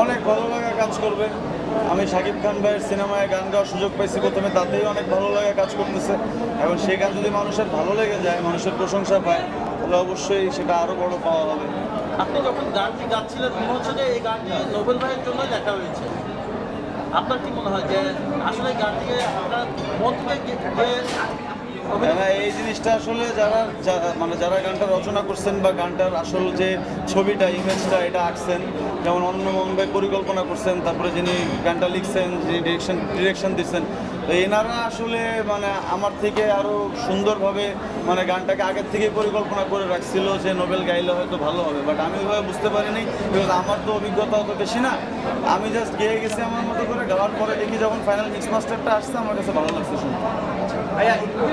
অনেক ভালো লাগা কাজ করবে। আমি শাকিব খান ভাইয়ের সিনেমায় গান গাওয়ার সুযোগ পাইছি প্রথমে, তাতেই অনেক ভালো লাগা কাজ করতেছে। এবং সেই গান যদি মানুষের ভালো লেগে যায়, মানুষের প্রশংসা পায়, তাহলে অবশ্যই সেটা আরও বড় পাওয়া হবে আপনি যখন গানটি গাচ্ছিলেন, মনে হচ্ছে যে এই গানটি নোবেল ভাইয়ের জন্যই লেখা হয়েছে। আপনার কি মনে হয় যে আসলে গানটিকে আপনার মন থেকে এই জিনিসটা আসলে যারা মানে যারা গানটা রচনা করছেন বা গানটার আসল যে ছবিটা, ইমেজটা, এটা আঁকছেন, যেমন অন্য ভাই পরিকল্পনা করছেন, তারপরে যিনি গানটা লিখছেন, যিনি ডিরেকশন ডিরেকশন দিচ্ছেন, তো এনারা আসলে মানে আমার থেকে আরও সুন্দরভাবে মানে গানটাকে আগের থেকেই পরিকল্পনা করে রাখছিল যে নোবেল গাইলে হয়তো ভালো হবে। বাট আমি ওইভাবে বুঝতে পারিনি বিকজ আমার তো অভিজ্ঞতা অত বেশি না। আমি জাস্ট গেয়ে গেছি আমার মতো করে, গাওয়ার পরে দেখি যখন ফাইনাল মিক্স মাস্টারটা আসছে, আমার কাছে ভালো লাগছে শুনতে। ভাইয়া একটু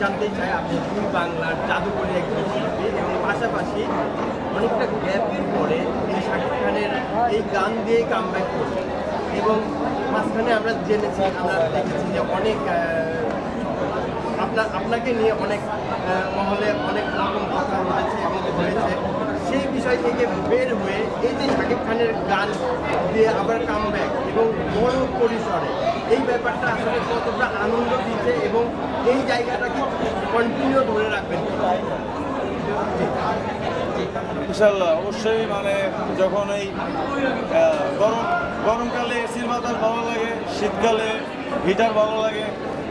জানতে চাই আপনি দুই বাংলার জাদুকরী একজন শিল্পী এবং পাশাপাশি অনেকটা গ্যাপের পরে এই শাকিব খানের এই গান দিয়ে কামব্যাক করছেন। এবং মাঝখানে আমরা জেনেছি আমরা দেখেছি যে অনেক আপনার, আপনাকে নিয়ে অনেক মহলে অনেক রকম কথা রয়েছে এবং হয়েছে। সেই বিষয় থেকে বের হয়ে এই যে শাকিব খানের গান দিয়ে আবার কামব্যাক এবং বড় পরিসরে, এই ব্যাপারটা আসলে কতটা আনন্দ দিচ্ছে এবং এই জায়গাটাকে কন্টিনিউ ধরে রাখবেন ইনশাল্লাহ অবশ্যই মানে যখন এই গরম, গরমকালে এসির ভালো লাগে, শীতকালে হিটার ভালো লাগে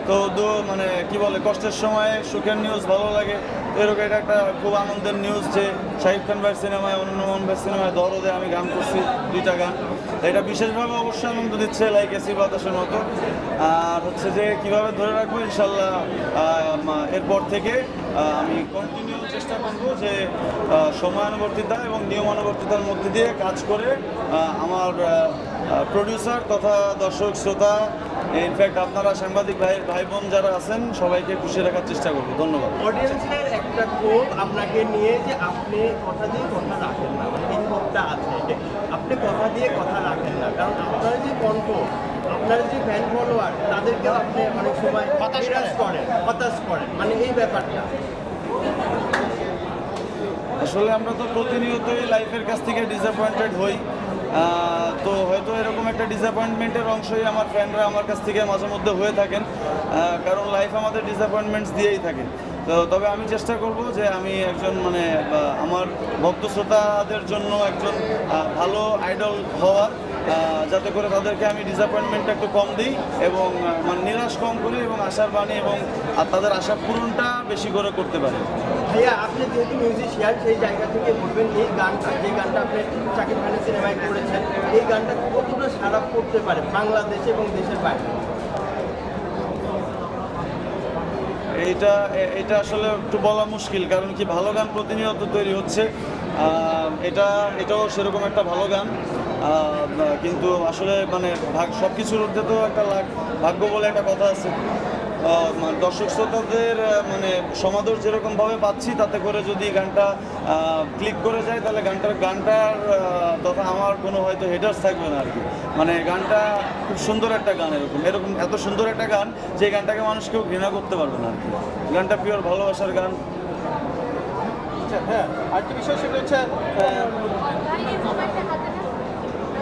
তো মানে কি বলে, কষ্টের সময়ে, সুখের নিউজ ভালো লাগে। এরকম এটা একটা খুব আনন্দের নিউজ যে শাহিদ খান ভাই সিনেমায় অন্য মোহন ভাই সিনেমায় দরদে আমি গান করছি, দুইটা গান। এটা বিশেষভাবে অবশ্যই আনন্দ দিচ্ছে লাইক এসি বাতাসের মতো। আর হচ্ছে যে কীভাবে ধরে রাখব, ইনশাল্লাহ এরপর থেকে আমি কন্টিনিউ চেষ্টা করব যে সময়ানুবর্তিতা এবং নিয়মানুবর্তিতার মধ্যে দিয়ে কাজ করে আমার প্রডিউসার তথা দর্শক শ্রোতা ইনফ্যাক্ট আপনারা সাংবাদিক ভাই ভাই বোন যারা আছেন সবাইকে খুশি রাখার চেষ্টা করব। ধন্যবাদ। অডিয়েন্সের একটা ক্ষোভ আপনাকে নিয়ে যে আপনি কথা দিয়ে কথা রাখেন না মানে এই ক্ষোভটা আছে আপনি কথা দিয়ে কথা রাখেন না। কারণ আপনার যে কণ্ঠ আপনার যে ফ্যান ফলোয়ার তাদেরকেও আপনি অনেক সময় নিরাশ করেন হতাশ করেন মানে এই ব্যাপারটা। আসলে আমরা তো প্রতিনিয়তই লাইফের কাছ থেকে ডিসঅ্যাপয়েন্টেড হই। তো হয়তো এরকম একটা ডিসঅ্যাপয়েন্টমেন্টের অংশই আমার ফ্রেন্ডরা আমার কাছ থেকে মাঝে মধ্যে হয়ে থাকেন। কারণ লাইফ আমাদের ডিসঅ্যাপয়েন্টমেন্টস দিয়েই থাকে। তো তবে আমি চেষ্টা করব যে আমি একজন মানে আমার ভক্ত শ্রোতাদের জন্য একজন ভালো আইডল হওয়ার। যাতে করে তাদেরকে আমি ডিসঅ্যাপয়েন্টমেন্টটা একটু কম দিই এবং মানে নিরাশ কম করি এবং আশার বাণী এবং তাদের আশা পূরণটা বেশি করে করতে পারি। ভাইয়া আপনি যেহেতু মিউজিশিয়ান সেই জায়গা থেকে বলবেন এই গানটা যে গানটা আপনি শাকিব খানের সিনেমায় করেছেন এই গানটা কতটা সারা করতে পারে বাংলাদেশে এবং দেশের বাইরে? এইটা এটা আসলে একটু বলা মুশকিল কারণ কি ভালো গান প্রতিনিয়ত তৈরি হচ্ছে। এটা এটাও সেরকম একটা ভালো গান। কিন্তু আসলে মানে ভাগ সব কিছুর মধ্যে তো একটা ভাগ্য বলে একটা কথা আছে। মানে দর্শক শ্রোতাদের মানে সমাদর যেরকমভাবে পাচ্ছি তাতে করে যদি গানটা ক্লিক করে যায় তাহলে গানটার গানটার তথা আমার কোনো হয়তো হেটার্স থাকবে না আর কি মানে গানটা খুব সুন্দর একটা গান এরকম। এরকম এত সুন্দর একটা গান যে গানটাকে মানুষ কেউ ঘৃণা করতে পারবে না আর কি গানটা পিওর ভালোবাসার গান। আচ্ছা, হ্যাঁ আরেকটি বিষয় সেটা হচ্ছে আহ, ভাই এখানে তো করেন, করেন, করেন, continue করেন, ভাই, continue করেন। ভাইয়ের গান কিন্তু আর-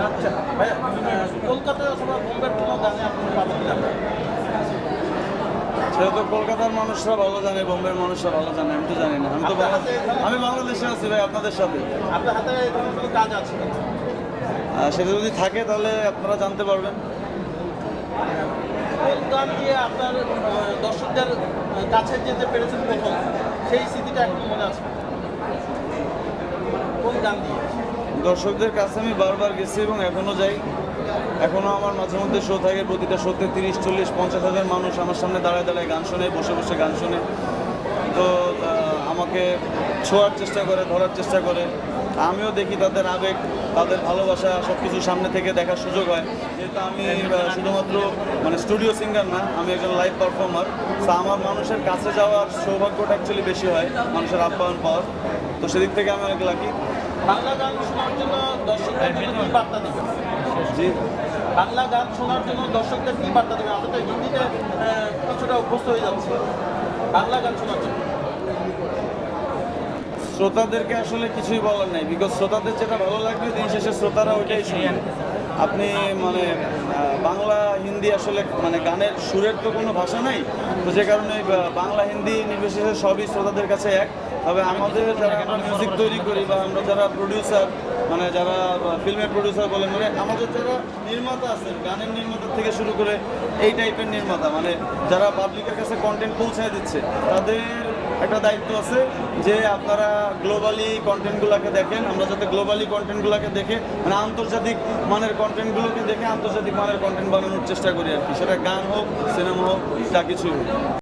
আচ্ছা ভাইয়া আহ, কলকাতায় অথবা বোম্বের কোনো গানে আপনি পাবেন না সেটা তো কলকাতার মানুষরা ভালো জানে বোম্বের মানুষরা ভালো জানে আমি তো জানি না। আমি তো আমি বাংলাদেশে আছি ভাই আপনাদের সাথে। আপনার হাতে কাজ আছে সেটা যদি থাকে তাহলে আপনারা জানতে পারবেন। গান দিয়ে আপনার দর্শকদের কাছে যেতে পেরেছেন প্রথম, সেই স্মৃতিটা এখন মনে আছে? কোন গান দিয়ে? দর্শকদের কাছে আমি বারবার গেছি এবং এখনও যাই। এখনও আমার মাঝে মধ্যে শো থাকে, প্রতিটা শোতে তিরিশ, চল্লিশ, পঞ্চাশ হাজার মানুষ আমার সামনে দাঁড়ায় দাঁড়ায় গান শোনে, বসে বসে গান শোনে। তো আমাকে ছোঁয়ার চেষ্টা করে, ধরার চেষ্টা করে। আমিও দেখি তাদের আবেগ তাদের ভালোবাসা সব কিছু সামনে থেকে দেখার সুযোগ হয়। যেহেতু আমি শুধুমাত্র মানে স্টুডিও সিঙ্গার না আমি একজন লাইভ পারফর্মার তো আমার মানুষের কাছে যাওয়ার সৌভাগ্যটা অ্যাকচুয়ালি বেশি হয় মানুষের আপ্যায়ন পাওয়ার। তো সেদিক থেকে আমি অনেক লাকি বাংলা গান শোনার জন্য দর্শকদের কি বার্তা দিবেন? জি। বাংলা গান শোনার জন্য দর্শকদের কি বার্তা দেবে আমরা তো হিন্দিতে কিছুটা অভ্যস্ত হয়ে যাচ্ছি। বাংলা গান শোনার জন্য। শ্রোতাদেরকে আসলে কিছুই বলার নাই বিকজ শ্রোতাদের যেটা ভালো লাগবে দিন শেষে শ্রোতারা ওইটাই শুনেন আপনি মানে বাংলা, হিন্দি আসলে মানে গানের সুরের তো কোনো ভাষা নাই, তো যে কারণে বাংলা, হিন্দি নির্বিশেষে সবই শ্রোতাদের কাছে এক। তবে আমাদের যারা মিউজিক তৈরি করি বা আমরা যারা প্রডিউসার মানে যারা ফিল্মের প্রডিউসার বলেন মানে আমাদের যারা নির্মাতা আছেন, গানের নির্মাতা থেকে শুরু করে এই টাইপের নির্মাতা মানে যারা পাবলিকের কাছে কন্টেন্ট পৌঁছায় দিচ্ছে, তাদের একটা দায়িত্ব আছে যে আপনারা গ্লোবালি কন্টেন্টগুলোকে দেখেন, আমরা যাতে গ্লোবালি কন্টেন্টগুলোকে দেখে মানে আন্তর্জাতিক মানের কন্টেন্টগুলোকে দেখে আন্তর্জাতিক মানের কন্টেন্ট বানানোর চেষ্টা করি আর কি। সেটা গান হোক সিনেমা হোক, যা কিছু